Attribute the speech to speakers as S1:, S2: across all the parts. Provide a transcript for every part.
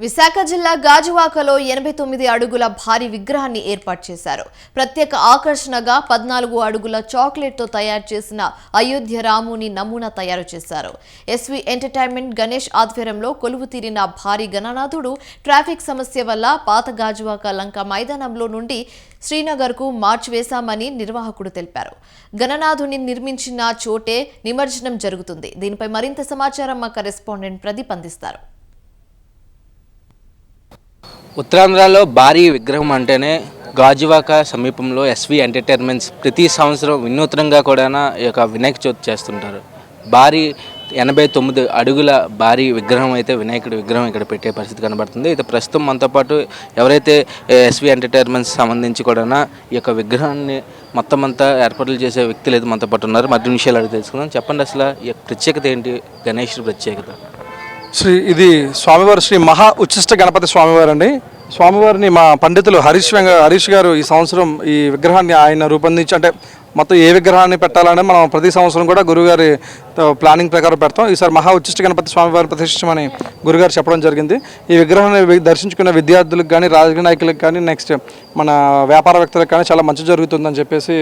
S1: విశాఖ జిల్లా గాజువాకలో ఎనభై తొమ్మిది అడుగుల భారీ విగ్రహాన్ని ఏర్పాటు చేశారు. ప్రత్యేక ఆకర్షణగా పద్నాలుగు అడుగుల చాక్లెట్తో తయారు చేసిన అయోధ్య రాముని నమూనా తయారు చేశారు. ఎస్వి ఎంటర్టైన్మెంట్ గణేష్ ఆధ్వర్యంలో కొలువు తీరిన భారీ గణనాథుడు ట్రాఫిక్ సమస్య వల్ల పాత గాజువాక లంక మైదానంలో నుండి శ్రీనగర్కు మార్చివేశామని నిర్వాహకుడు తెలిపారు. గణనాథుని నిర్మించిన చోటే నిమజ్జనం జరుగుతుంది. దీనిపై మరింత సమాచారం మా కరెస్పాండెంట్ ప్రదీప్ అందిస్తారు.
S2: ఉత్తరాంధ్రలో భారీ విగ్రహం అంటేనే గాజువాక సమీపంలో ఎస్వి ఎంటర్టైన్మెంట్స్. ప్రతి సంవత్సరం వినూత్నంగా కూడా ఈ యొక్క వినాయక చవితి చేస్తుంటారు. భారీ ఎనభై తొమ్మిది అడుగుల భారీ విగ్రహం అయితే వినాయకుడి విగ్రహం ఇక్కడ పెట్టే పరిస్థితి కనబడుతుంది. అయితే ప్రస్తుతం మనతో పాటు ఎవరైతే ఎస్వి ఎంటర్టైన్మెంట్స్ సంబంధించి కూడా ఈ యొక్క విగ్రహాన్ని మొత్తం అంతా ఏర్పాట్లు చేసే వ్యక్తులు అయితే మనతో పాటు ఉన్నారు. మరిన్ని విషయాలు అడిగి తెలుసుకుందాం. చెప్పండి అసలు ఈ ప్రత్యేకత ఏంటి? గణేష్ ప్రత్యేకత.
S3: శ్రీ ఇది స్వామివారు శ్రీ మహా ఉచ్చిష్ట గణపతి స్వామివారు అండి స్వామివారిని మా పండితులు హరీష్ వెంగ హరీష్ గారు ఈ సంవత్సరం ఈ విగ్రహాన్ని ఆయన రూపొందించి అంటే మొత్తం ఏ విగ్రహాన్ని పెట్టాలని మనం ప్రతి సంవత్సరం కూడా గురువుగారి ప్లానింగ్ ప్రకారం పెడతాం. ఈసారి మహా ఉచ్చిష్ట గణపతి స్వామివారి ప్రతిష్టమని గురుగారు చెప్పడం జరిగింది. ఈ విగ్రహాన్ని దర్శించుకున్న విద్యార్థులకు కానీ రాజకీయ నాయకులకు కానీ నెక్స్ట్ మన వ్యాపారవేత్తలకు కానీ చాలా మంచి జరుగుతుందని చెప్పేసి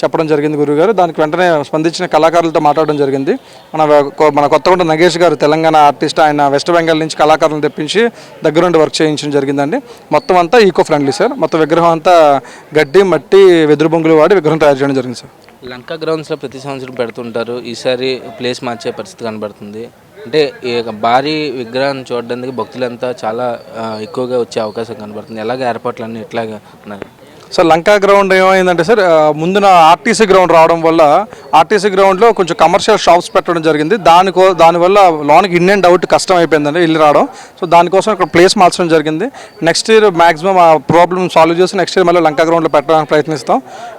S3: చెప్పడం జరిగింది గురుగారు. దానికి వెంటనే స్పందించిన కళాకారులతో మాట్లాడడం జరిగింది. మన కొ- మన కొత్తగుంట నగేష్ గారు తెలంగాణ ఆర్టిస్ట్ ఆయన వెస్ట్ బెంగాల్ నుంచి కళాకారులను తెప్పించి దగ్గరుండి వర్క్ చేయించడం జరిగిందండి. మొత్తం అంతా ఈకో ఫ్రెండ్లీ సార్ మొత్తం విగ్రహం అంతా గడ్డి మట్టి వెదురు బొంగులు వాడి విగ్రహం తయారు చేయడం జరిగింది సార్
S2: లంకా గ్రౌండ్స్లో ప్రతి సంవత్సరం పెడుతుంటారు. ఈసారి ప్లేస్ మార్చే పరిస్థితి కనబడుతుంది. అంటే ఈ యొక్క భారీ విగ్రహాన్ని చూడడానికి భక్తులంతా చాలా ఎక్కువగా వచ్చే అవకాశం కనబడుతుంది. ఎలాగ ఏర్పాట్లన్నీ ఎట్లాగా ఉన్నాయి?
S3: సార్ లంకా గ్రౌండ్ ఏమైందంటే సార్ ముందున ఆర్టీసీ గ్రౌండ్ రావడం వల్ల ఆర్టీసీ గ్రౌండ్లో కొంచెం కమర్షియల్ షాప్స్ పెట్టడం జరిగింది. దానికో దానివల్ల లోనికి ఇన్ అండ్ అవుట్ కష్టం అయిపోయిందండి ఇల్లు రావడం. సో దానికోసం ఇక్కడ ప్లేస్ మార్చడం జరిగింది. నెక్స్ట్ ఇయర్ మాక్సిమం ఆ ప్రాబ్లమ్ సాల్వ్ చేసి నెక్స్ట్ ఇయర్ మళ్ళీ లంకా గ్రౌండ్లో పెట్టడానికి ప్రయత్నిస్తాం.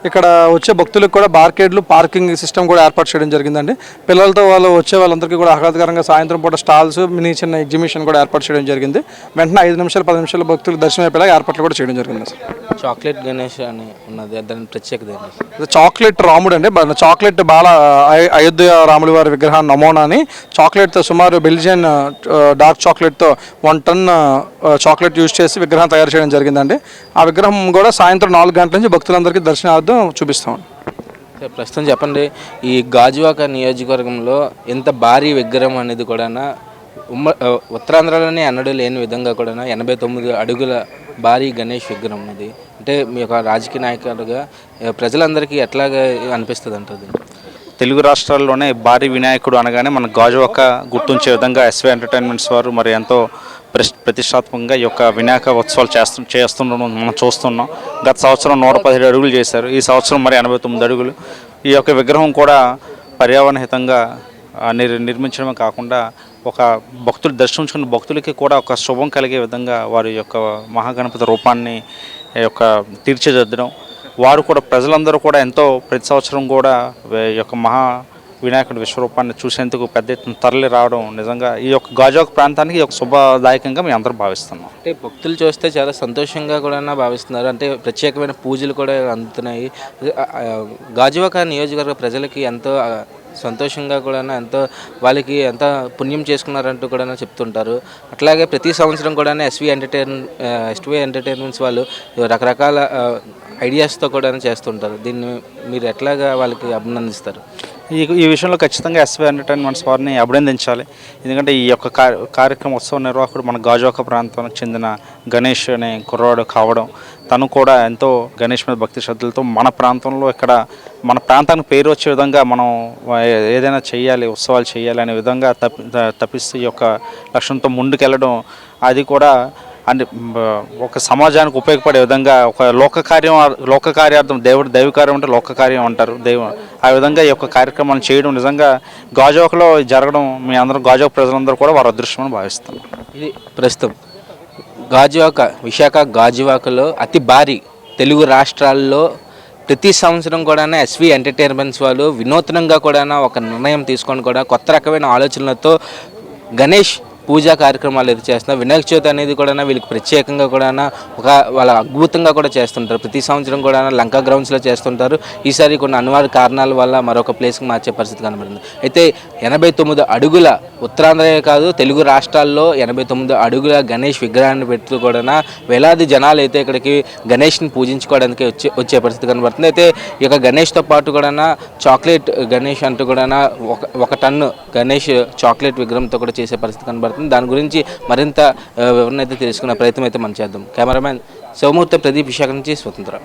S3: ఇక్కడ వచ్చే భక్తులకు కూడా బార్కేడ్లు పార్కింగ్ సిస్టమ్ కూడా ఏర్పాటు చేయడం జరిగిందండి. పిల్లలతో వాళ్ళు వచ్చే వాళ్ళందరికీ కూడా ఆహ్లాదకరంగా సాయంత్రం పూట స్టాల్స్ మినీ చిన్న ఎగ్జిబిషన్ కూడా ఏర్పాటు చేయడం జరిగింది. వెంటనే ఐదు నిమిషాలు పది నిమిషాలు భక్తులు దర్శనం అయిపోయేలా ఏర్పాట్లు కూడా చేయడం జరిగింది సార్.
S2: చాక్లెట్ గణేష్ అని ఉన్నది దాని ప్రత్యేకత ఏంటి
S3: ఇది చాక్లెట్ రాముడు అండి. బ- చాక్లెట్ బాల అయ- అయోధ్య రాముడి వారి విగ్రహం నమూనాని. చాక్లెట్తో సుమారు బెల్జియన్ ఆ, డార్క్ చాక్లెట్తో వన్ టన్ ఆ, చాక్లెట్ యూజ్ చేసి విగ్రహం తయారు చేయడం జరిగిందండి. ఆ విగ్రహం కూడా సాయంత్రం నాలుగు గంటల నుంచి భక్తులందరికీ దర్శనార్థం చూపిస్తాం.
S2: సరే, ప్రస్తుతం చెప్పండి ఈ గాజువాక నియోజకవర్గంలో ఎంత భారీ విగ్రహం అనేది కూడా ఉమ్మ ఆ, ఉత్తరాంధ్రలోనే ఎన్నడూ లేని విధంగా కూడా ఎనభై తొమ్మిది అడుగుల భారీ గణేష్ విగ్రహం ఉన్నది అంటే మీ యొక్క రాజకీయ నాయకులుగా ప్రజలందరికీ ఎట్లాగా అనిపిస్తుంది అంటది
S4: తెలుగు రాష్ట్రాల్లోనే భారీ వినాయకుడు అనగానే మన గాజువక్క గుర్తుంచే విధంగా ఎస్వే ఎంటర్టైన్మెంట్స్ వారు మరి ఎంతో ప్రతిష్టాత్మకంగా ఈ యొక్క వినాయక ఉత్సవాలు చేస్తు చేస్తుండడం మనం చూస్తున్నాం. గత సంవత్సరం నూట పదిహేడు అడుగులు చేశారు. ఈ సంవత్సరం మరి ఎనభై తొమ్మిది అడుగులు. ఈ యొక్క విగ్రహం కూడా పర్యావరణ హితంగా నిర్ నిర్మించడమే కాకుండా ఒక భక్తులు దర్శించుకున్న భక్తులకి కూడా ఒక శుభం కలిగే విధంగా వారి యొక్క మహాగణపతి రూపాన్ని యొక్క తీర్చిదిద్దడం. వారు కూడా ప్రజలందరూ కూడా ఎంతో ప్రతి సంవత్సరం కూడా ఈ యొక్క మహా వినాయకుడి విశ్వరూపాన్ని చూసేందుకు పెద్ద ఎత్తున తరలి రావడం నిజంగా ఈ యొక్క గాజోక్ ప్రాంతానికి ఒక శుభదాయకంగా మేము అందరూ భావిస్తున్నాం.
S2: అంటే భక్తులు చూస్తే చాలా సంతోషంగా కూడా భావిస్తున్నారు. అంటే ప్రత్యేకమైన పూజలు కూడా అందుతున్నాయి. గాజువాక నియోజకవర్గ ప్రజలకి ఎంతో సంతోషంగా కూడా ఎంతో వాళ్ళకి ఎంత పుణ్యం చేసుకున్నారంటూ కూడా చెప్తుంటారు. అట్లాగే ప్రతి సంవత్సరం కూడా ఎస్వి ఎంటర్టైన్ ఎస్వి ఎంటర్టైన్మెంట్స్ వాళ్ళు రకరకాల ఐడియాస్తో కూడా చేస్తుంటారు. దీన్ని మీరు ఎట్లాగా వాళ్ళకి అభినందిస్తారు?
S4: ఈ ఈ విషయంలో ఖచ్చితంగా ఎస్వీ ఎంటర్టైన్మెంట్స్ వారిని అభినందించాలి. ఎందుకంటే ఈ యొక్క కార్య కార్యక్రమ ఉత్సవ నిర్వాహకుడు మన గాజోక ప్రాంతానికి చెందిన గణేష్ అనే కుర్రాడు కావడం తను కూడా ఎంతో గణేష్ మీద భక్తి శ్రద్ధలతో మన ప్రాంతంలో ఇక్కడ మన ప్రాంతానికి పేరు వచ్చే విధంగా మనం ఏదైనా చేయాలి ఉత్సవాలు చేయాలి అనే విధంగా తప్పి తప్పిస్తూ ఈ యొక్క లక్ష్యంతో ముందుకెళ్ళడం అది కూడా అంటే ఒక సమాజానికి ఉపయోగపడే విధంగా ఒక లోక కార్యం లోక కార్యార్థం దేవుడు దైవ కార్యం అంటే లోక కార్యం అంటారు. దైవం ఆ విధంగా ఈ యొక్క కార్యక్రమాన్ని చేయడం నిజంగా గాజువాకలో జరగడం మీ అందరం గాజువాక ప్రజలందరూ కూడా వారి అదృష్టమని భావిస్తాం
S2: ఇది ప్రస్తుతం గాజువాక విశాఖ గాజువాకలో అతి భారీ తెలుగు రాష్ట్రాల్లో ప్రతి సంవత్సరం కూడా ఎస్వి ఎంటర్టైన్మెంట్స్ వాళ్ళు వినూత్నంగా కూడా ఒక నిర్ణయం తీసుకొని కూడా కొత్త రకమైన ఆలోచనలతో గణేష్ పూజా కార్యక్రమాలు అయితే చేస్తున్నారు వినాయక చవితి అనేది కూడా వీళ్ళకి ప్రత్యేకంగా కూడా ఒక వాళ్ళ అద్భుతంగా కూడా చేస్తుంటారు. ప్రతి సంవత్సరం కూడా లంకా గ్రౌండ్స్లో చేస్తుంటారు. ఈసారి కొన్ని అనివార్య కారణాల వల్ల మరొక ప్లేస్కి మార్చే పరిస్థితి కనబడింది. అయితే ఎనభై తొమ్మిది అడుగుల ఉత్తరాంధ్రే కాదు తెలుగు రాష్ట్రాల్లో ఎనభై తొమ్మిది అడుగుల గణేష్ విగ్రహాన్ని పెడుతూ కూడా వేలాది జనాలు అయితే ఇక్కడికి గణేష్ని పూజించుకోవడానికి వచ్చే వచ్చే పరిస్థితి కనబడుతుంది. అయితే ఈ యొక్క గణేష్తో పాటు కూడా చాక్లెట్ గణేష్ అంటూ కూడా ఒక ఒక టన్ను గణేష్ చాక్లెట్ విగ్రహంతో కూడా చేసే పరిస్థితి కనబడుతుంది. దాని గురించి మరింత వివరణ అయితే తెలుసుకునే ప్రయత్నం అయితే మనం చేద్దాం. కెమెరామ్యాన్ శివమూర్తి ప్రదీప్ విశాఖ నుంచి స్వతంత్ర.